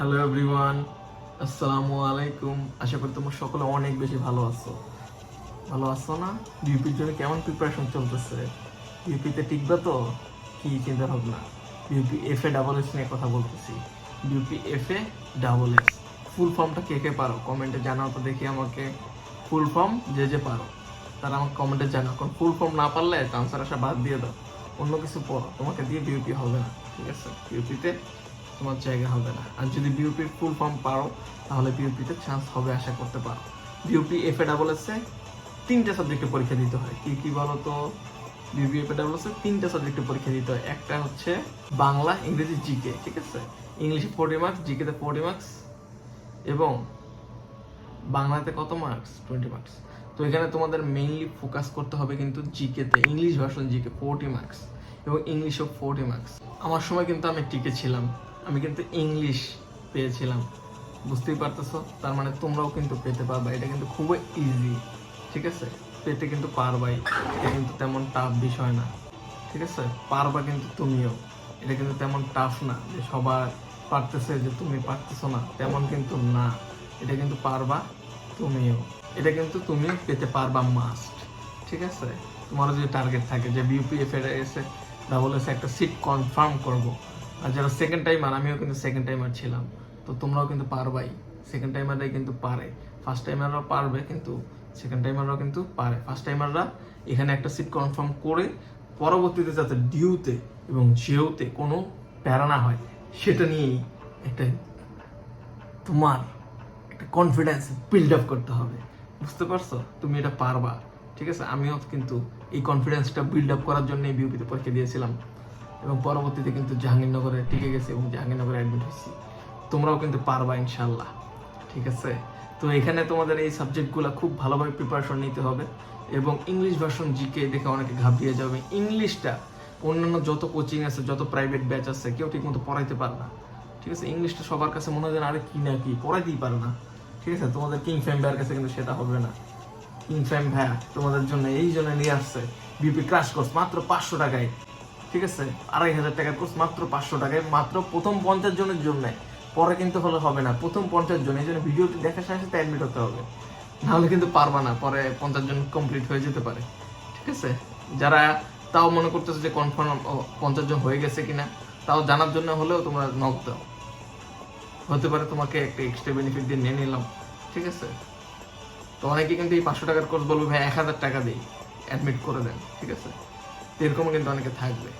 Hello everyone আসসালামু আলাইকুম আশা করি তোমরা সকলে অনেক বেশি ভালো আছো। ভালো আছো না? বিউপির জন্য কেমন প্রিপারেশন চলতেছে? বিউপিতে টিকবে তো? কি চিন্তা ভাবনা? BUP F A double S নিয়ে কথা বলতেছি। BUP F A double S full ফর্মটা কে কে পারো? কমেন্টে জানাও তো দেখি আমাকে। ফুল ফর্ম যে যে পারো। তারা আমাকে কমেন্টে জানাও। কারণ ফুল ফর্ম না পারলে ট্রান্সফার আসা বাদ দিয়ে দাও। অন্য কিছু পড়ো। তোমাকে দিয়ে বিউপি হবে না। ঠিক আছে? বিউপিতে তোমার জায়গা হবে না। আর যদি বিউপির ফুল ফর্ম পারো, তাহলে বিউপিতে চান্স হবে আশা করতে পারো। বিউপি এফ এ ডাবল এসে তিনটে সাবজেক্টে পরীক্ষা দিতে হয়। কি কি বলো তো বিউপি এফ এ ডাবল এসে তিনটে সাবজেক্টে পরীক্ষা দিতে হয়। একটা হচ্ছে বাংলা, ইংরেজি জিকে ঠিক আছে? ইংলিশে ফোর্টি মার্কস জিকেতে ফোর্টি মার্কস এবং বাংলাতে কত মার্কস টোয়েন্টি মার্কস তো এখানে তোমাদের মেইনলি ফোকাস করতে হবে কিন্তু জিকেতে English version GK forty marks এবং ইংলিশও ফোর্টি মার্কস আমার সময় কিন্তু আমি টিকে ছিলাম। আমি কিন্তু ইংলিশ পেয়েছিলাম। বুঝতেই পারতেছো? তার মানে তোমরাও কিন্তু পেতে পারবা। এটা কিন্তু খুবই ইজি ঠিক আছে? পেতে কিন্তু পারবাই। এটা কিন্তু তেমন টাফ বিষয় না, ঠিক আছে? পারবা কিন্তু তুমিও। এটা কিন্তু তেমন টাফ না যে সবার পারতেছে যে তুমি পারতেছো না। তেমন কিন্তু না। এটা কিন্তু পারবা তুমিও। এটা কিন্তু তুমি পেতে পারবা মাস্ট ঠিক আছে? তোমারও যদি টার্গেট থাকে যে বিউপিএফ এর এসে ডাবল এসে একটা সিট কনফার্ম করব। আর যারা সেকেন্ড টাইমার আমিও কিন্তু সেকেন্ড টাইমার ছিলাম। তো তোমরাও কিন্তু পারবাই। সেকেন্ড টাইমাররাই কিন্তু পারে। ফার্স্ট টাইমাররাও পারবে কিন্তু সেকেন্ড টাইমাররাও কিন্তু পারে। ফার্স্ট টাইমাররা এখানে একটা সিট কনফার্ম করে পরবর্তীতে যাতে ডিউতে এবং জিওতে কোনো প্যারা না হয়, সেটা নিয়েই একটা তোমার একটা কনফিডেন্স বিল্ড আপ করতে হবে। বুঝতে পারছ? তুমি এটা পারবা। ঠিক আছে? আমিও কিন্তু এই কনফিডেন্সটা বিল্ড আপ করার জন্য বিউপিতে পরীক্ষা দিয়েছিলাম। এবং পরবর্তীতে কিন্তু জাহাঙ্গীরনগরে টিকে গেছে এবং জাহাঙ্গীরনগরে অ্যাডমিট হয়েছি। তোমরাও কিন্তু পারবা ইনশাল্লাহ ঠিক আছে? তো এখানে তোমাদের এই সাবজেক্টগুলো খুব ভালোভাবে প্রিপারেশন নিতে হবে এবং ইংলিশ ভার্সন জিকে দেখে অনেকে ঘাবড়িয়ে যাবে। ইংলিশটা অন্যান্য যত কোচিং আছে, যত প্রাইভেট ব্যাচ আছে, কেউ ঠিকমতো পড়াইতে পারে না, ঠিক আছে? ইংলিশটা সবার কাছে মনে হয় আরে কি না কি, পড়াইতেই পারে না, ঠিক আছে? তোমাদের কিং ফ্যাম ভাইয়ের কাছে কিন্তু সেটা হবে না। কিং ফ্যাম ভাইয়া তোমাদের জন্য এই জন্য নিয়ে আসছে। বিপি ক্রাশ কোর্স মাত্র পাঁচশো টাকায়। ঠিক আছে? আড়াই হাজার টাকার কোর্স মাত্র পাঁচশো টাকায়, মাত্র প্রথম পঞ্চাশ জনের জন্য। পরে কিন্তু হলে হবে না, প্রথম পঞ্চাশ জন। এই জন্য ভিডিওটি দেখার সাথে সাথে অ্যাডমিট হতে হবে। নাহলে কিন্তু পারবা না, পরে পঞ্চাশ জন কমপ্লিট হয়ে যেতে পারে। ঠিক আছে? যারা তাও মনে করতেছে যে কনফার্ম পঞ্চাশ জন হয়ে গেছে কিনা, তাও জানার জন্য হলেও তোমরা নক দাও। হতে পারে তোমাকে একটা এক্সট্রা বেনিফিট দিয়ে নিয়ে নিলাম। ঠিক আছে? তো অনেকে কিন্তু এই পাঁচশো টাকার কোর্স বলবে, ভাই, এক হাজার টাকা দিই অ্যাডমিট করে দেন। ঠিক আছে? তো এরকম কিন্তু অনেকে থাকবে।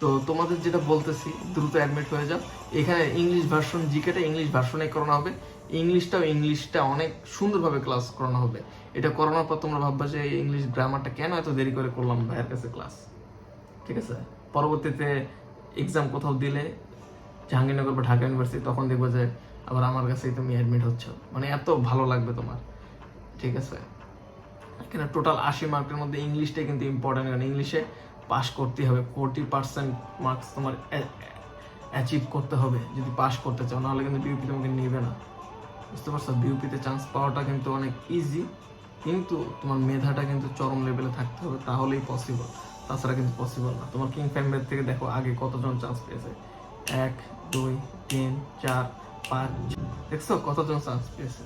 তো তোমাদের যেটা বলতেছি, দ্রুত অ্যাডমিট হয়ে যাও। এখানে ইংলিশ ভার্সন জিকেটা ইংলিশ ভার্সনে করানো হবে। ইংলিশটাও ইংলিশটা অনেক সুন্দরভাবে ক্লাস করানো হবে। এটা করানোর পর তোমরা ভাববা যে ইংলিশ গ্রামারটা কেন এত দেরি করে করলাম ভাইয়ের কাছে ক্লাস ঠিক আছে? পরবর্তীতে এক্সাম কোথাও দিলে, জাহাঙ্গীরনগর বা ঢাকা ইউনিভার্সিটি তখন দেখব যে আবার আমার কাছেই তুমি অ্যাডমিট হচ্ছ। মানে এত ভালো লাগবে তোমার। ঠিক আছে? এখানে টোটাল আশি মার্কের মধ্যে ইংলিশটাই কিন্তু ইম্পর্টেন্ট কারণ ইংলিশে পাস করতে হবে ফোরটি পার্সেন্ট মার্কস তোমার অ্যাচিভ করতে হবে যদি পাস করতে চাও, নাহলে কিন্তু বিউপি তোমাকে নেবে না। বুঝতে পারছ? বিউপিতে চান্স পাওয়াটা কিন্তু অনেক ইজি কিন্তু তোমার মেধাটা কিন্তু চরম লেভেলে থাকতে হবে, তাহলেই পসিবল তাছাড়া কিন্তু পসিবল না। তোমার কিং ফ্যামিলির থেকে দেখো আগে কতজন চান্স পেয়েছে। এক, দুই, তিন, চার, পাঁচ, দেখছ কতজন চান্স পেয়েছে?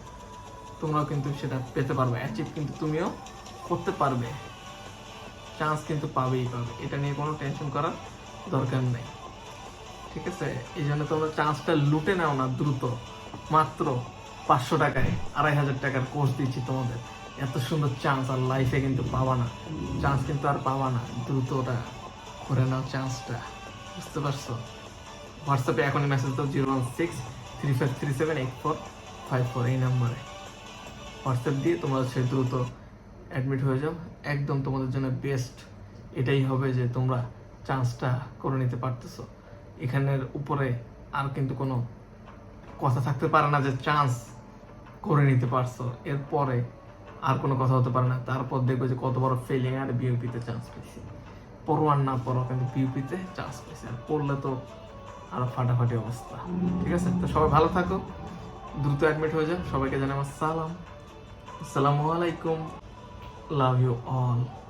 তোমরাও কিন্তু সেটা পেতে পারবে অ্যাচিভ কিন্তু তুমিও করতে পারবে। চান্স কিন্তু পাবেই পাবে। এটা নিয়ে কোনো টেনশন করার দরকার নেই। ঠিক আছে? এই জন্য তোমরা চান্সটা লুটে নাও না দ্রুত। মাত্র পাঁচশো টাকায় আড়াই হাজার টাকার কোর্স দিচ্ছি তোমাদের। এত সুন্দর চান্স আর লাইফে কিন্তু পাবা না। চান্স কিন্তু আর পাবা না। দ্রুত ওটা করে নাও চান্সটা বুঝতে পারছ? হোয়াটসঅ্যাপে এখনই মেসেজ দাও zero one six three five three seven eight four five four এই নাম্বারে হোয়াটসঅ্যাপ দিয়ে তোমরা সে দ্রুত অ্যাডমিট হয়ে যাও, একদম তোমাদের জন্য বেস্ট এটাই হবে যে তোমরা চান্সটা করে নিতে পারতেছো। এখানের উপরে আর কিন্তু কোনো কথা থাকতে পারে না যে চান্স করে নিতে পারছ। এরপরে আর কোনো কথা হতে পারে না। তারপর দেখবে যে কত বড় ফেলিং আর বিউপিতে চান্স পেয়েছি। পড়ো আর না পড়ো কিন্তু বিউপিতে চান্স পেয়েছি। আর পড়লে তো আরও ফাটাফাটি অবস্থা। ঠিক আছে? তো সবাই ভালো থাকো। দ্রুত অ্যাডমিট হয়ে যাও। সবাইকে জানাই আমার সালাম। আসসালামু আলাইকুম। Love you all.